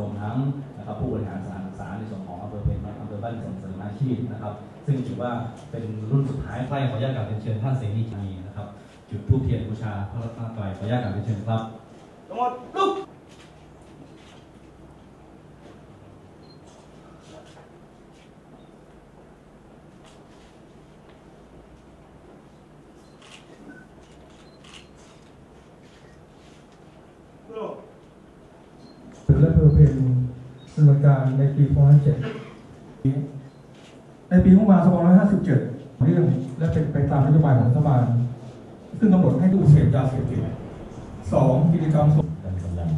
รวมทั้งนะครับผู้บริหารสถานศึกษาในส่วนของอำเภอเป็นอำเภอบ้านส่งเสริมอาชีพนะครับ ซึ่งถือว่าเป็นรุ่นสุดท้ายใครขออนุญาตกราบเรียนเชิญท่านเสนีนีนะครับ จุดธูปเทียนบูชาพระรัตนตรัยขออนุญาตกราบเรียนเชิญครับทั้งหมดลุกลุกและเพอร์เพน ดำเนินการในปี 2557 ในปีงบประมาณ 2557 เรื่องและเป็นไปตามนโยบายของรัฐบาล ซึ่งกำหนดให้ผู้เสพยาเสพติดสองกิจกรรมส่งกำลัง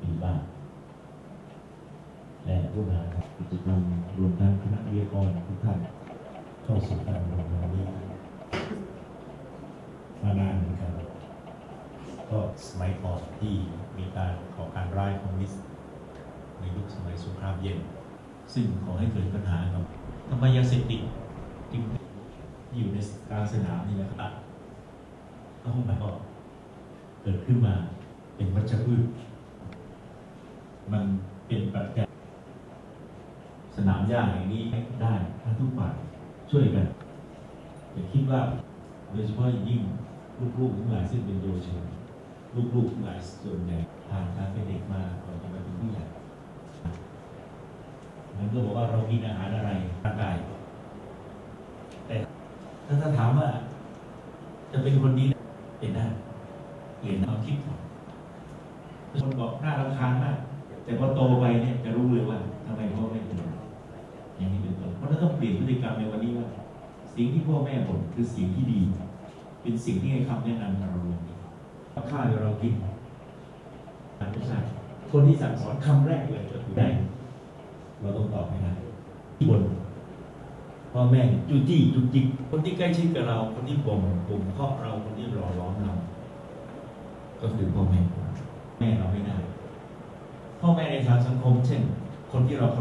ปีบ้าและผู้บริหารกิจกรรมรวมทั้งคณะวิทยากรทุกท่านเข้าสู่การลงวันนี้มานานเหมือนกันก็สมัยก่อนที่มีการก่อการร้ายคอมมิส สงครามเย็น ซึ่งขอให้เกิดปัญหาครับทำไมยาเสพติดจึงอยู่ในกลางสนามนี่นะครับก็ห้องหมายก็เกิดขึ้นมาเป็นวัชพืชมันเป็นปัจจัยสนามหญ้าอย่างนี้ได้ถ้าทุกฝ่ายช่วยกันอย่าคิดว่าโดยเฉพาะยิ่งลูกๆทั้งหลายซึ่งเป็นเยชนลูกๆทั้งหลายส่วนใหญ่ผ่านการเป็นเด็กมาก่อนจะมาเป็นผู้ใหญ่ ก็บอกว่าเรากินอาหารอะไรร่างกาย แต่ถ้าถ้าถามว่า จะเป็นคนดีเป็นได้เปลี่ยนความคิดคนบอกน่ารำคาญมาก แต่พอโตไปเนี่ยจะรู้เลยว่าทำไมพ่อแม่ถึงอย่างนี้เป็นต้นเพราะฉะนั้นต้องเปลี่ยนพฤติกรรมในวันนี้ว่า สิ่งที่พ่อแม่บ่นคือสิ่งที่ดี เป็นสิ่งที่ให้คำแนะนำเราอย่างนี้ข้าวที่เรากินไม่ใช่คนที่สั่งสอนคำแรกเลยก็คือแม่ เราต้องตอบให้ได้ที่บนพ่อแม่จู้จี้จุกจิกคนที่ใกล้ชิดกับเรา คนที่บ่มบ่มเคาะเราคนที่หล่อหล้อมเรา ก็คือพ่อแม่ แม่เราไม่ได้พ่อแม่ในทางสังคม เช่น คนที่เรา